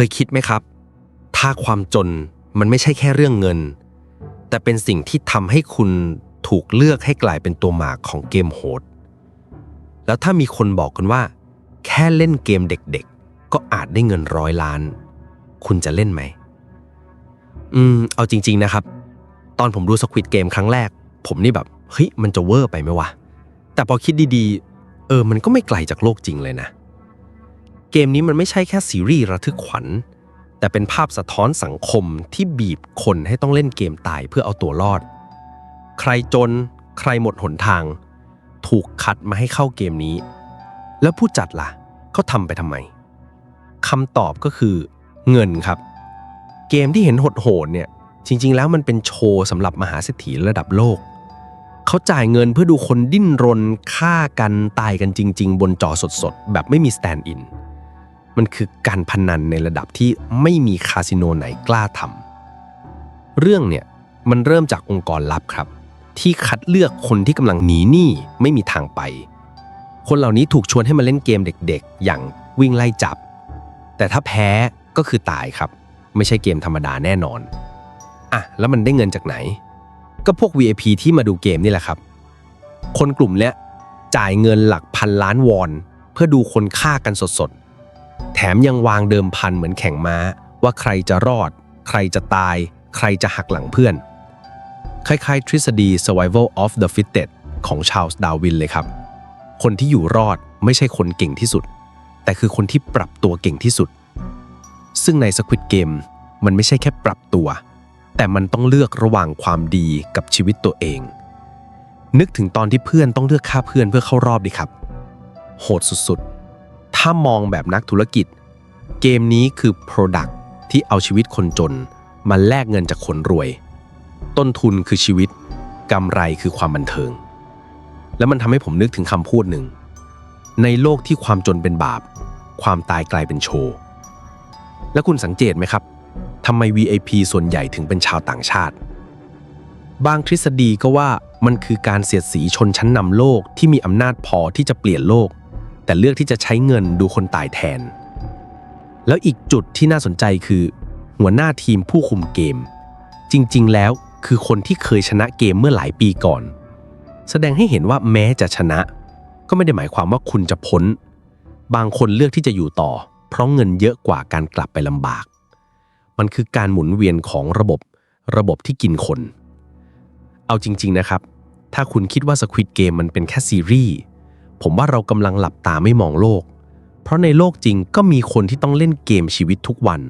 เคยคิดไหมครับ ถ้าความจนมันไม่ใช่แค่เรื่องเงิน แต่เป็นสิ่งที่ทำให้คุณถูกเลือกให้กลายเป็นตัวหมากของเกมโหด แล้วถ้ามีคนบอกกันว่า แค่เล่นเกมเด็กๆ ก็อาจได้เงินร้อยล้าน คุณจะเล่นไหม อืม เอาจริง ๆนะครับ ตอนผมดูสควิดเกมครั้งแรก ผมนี่แบบ เฮ้ย มันจะเวอร์ไปไหมวะ แต่พอคิดดีๆ เออ มันก็ไม่ไกลจากโลกจริงเลยนะ เกมนี้มันไม่ใช่แค่ซีรีส์ระทึกขวัญ แต่เป็นภาพสะท้อนสังคมที่บีบคนให้ต้องเล่นเกมตายเพื่อเอาตัวรอด ใครจน ใครหมดหนทาง ถูกคัดมาให้เข้าเกมนี้ แล้วผู้จัดล่ะเขาทำไปทำไมคำตอบก็คือ เงินครับ เกมที่เห็นโหดเนี่ยจริง ๆ แล้วมันเป็นโชว์สำหรับมหาเศรษฐีระดับโลก เขาจ่ายเงินเพื่อดูคนดิ้นรนฆ่ากันตายกันจริง ๆ บนจอสดๆ แบบไม่มีสแตนด์อิน มันคือการพนันในระดับที่ไม่มีคาสิโนไหนกล้าทำเรื่องเนี่ยมันเริ่มจากองค์กรลับครับ ที่คัดเลือกคนที่กำลังหนีหนี้ไม่มีทางไป คนเหล่านี้ถูกชวนให้มาเล่นเกมเด็กๆ อย่างวิ่งไล่จับ แต่ถ้าแพ้ก็คือตายครับ ไม่ใช่เกมธรรมดาแน่นอนอะแล้วมันได้เงินจากไหน ก็พวก VIP ที่มาดูเกมนี่แหละครับ คนกลุ่มเนี้ยจ่ายเงินหลักพันล้านวอน เพื่อดูคนฆ่ากันสด แถมยังวางเดิมพันเหมือนแข่งม้า ว่าใครจะรอด ใครจะตาย ใครจะหักหลังเพื่อน คล้ายๆ ทฤษฎี survival of the fittest ของชาลส์ดาวินเลยครับ คนที่อยู่รอดไม่ใช่คนเก่งที่สุด แต่คือคนที่ปรับตัวเก่งที่สุด ซึ่งใน Squid Game มันไม่ใช่แค่ปรับตัว แต่มันต้องเลือกระหว่างความดีกับชีวิตตัวเอง นึกถึงตอนที่เพื่อนต้องเลือกฆ่าเพื่อนเพื่อเข้ารอบดิครับ โหดสุดๆ ถ้ามองแบบนักธุรกิจ เกมนี้คือ Product ที่เอาชีวิตคนจน มาแลกเงินจากคนรวย ต้นทุนคือชีวิตกำไรคือความบันเทิง แล้วมันทำให้ผมนึกถึงคำพูดหนึ่ง ในโลกที่ความจนเป็นบาป ความตายกลายเป็นโชว์ แล้วคุณสังเกตไหมครับทำไม VIP ส่วนใหญ่ถึงเป็นชาวต่างชาติ บางทฤษฎีก็ว่ามันคือการเสียดสีชนชั้นนำโลกที่มีอำนาจพอที่จะเปลี่ยนโลก แต่เลือกที่จะใช้เงินดูคนตายแทน แล้วอีกจุดที่น่าสนใจคือ หัวหน้าทีมผู้คุมเกม จริงๆ แล้วคือคนที่เคยชนะเกมเมื่อหลายปีก่อน แสดงให้เห็นว่าแม้จะชนะ ก็ไม่ได้หมายความว่าคุณจะพ้น บางคนเลือกที่จะอยู่ต่อ เพราะเงินเยอะกว่าการกลับไปลำบาก มันคือการหมุนเวียนของระบบระบบที่กินคน เอาจริง ๆ นะครับ ถ้าคุณคิดว่า Squid Game มันเป็นแค่ซีรีส์ ผมว่าเรากำลังหลับตาไม่มองโลก เพราะในโลกจริงก็มีคนที่ต้องเล่นเกมชีวิตทุกวัน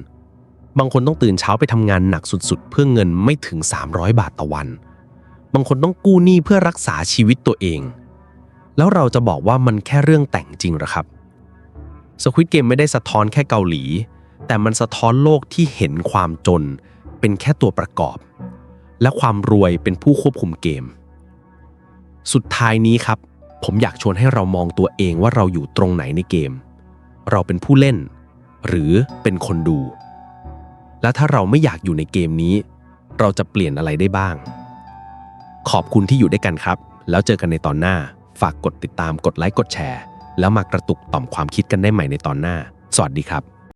บางคนต้องตื่นเช้าไปทำงานหนักสุดๆ เพื่อเงินไม่ถึง 300 บาทต่อวัน บางคนต้องกู้หนี้เพื่อรักษาชีวิตตัวเอง แล้วเราจะบอกว่ามันแค่เรื่องแต่งจริงหรอครับ Squid Game ไม่ได้สะท้อนแค่เกาหลี แต่มันสะท้อนโลกที่เห็นความจน เป็นแค่ตัวประกอบ และความรวยเป็นผู้ควบคุมเกม สุดท้ายนี้ครับ ผมอยากชวนให้เรามองตัวเองว่าเราอยู่ตรงไหนในเกม เราเป็นผู้เล่น หรือเป็นคนดู และถ้าเราไม่อยากอยู่ในเกมนี้ เราจะเปลี่ยนอะไรได้บ้าง ขอบคุณที่อยู่ด้วยกันครับ แล้วเจอกันในตอนหน้า ฝากกดติดตามกดไลค์กดแชร์ แล้วมากระตุกต่อมความคิดกันได้ใหม่ในตอนหน้า สวัสดีครับ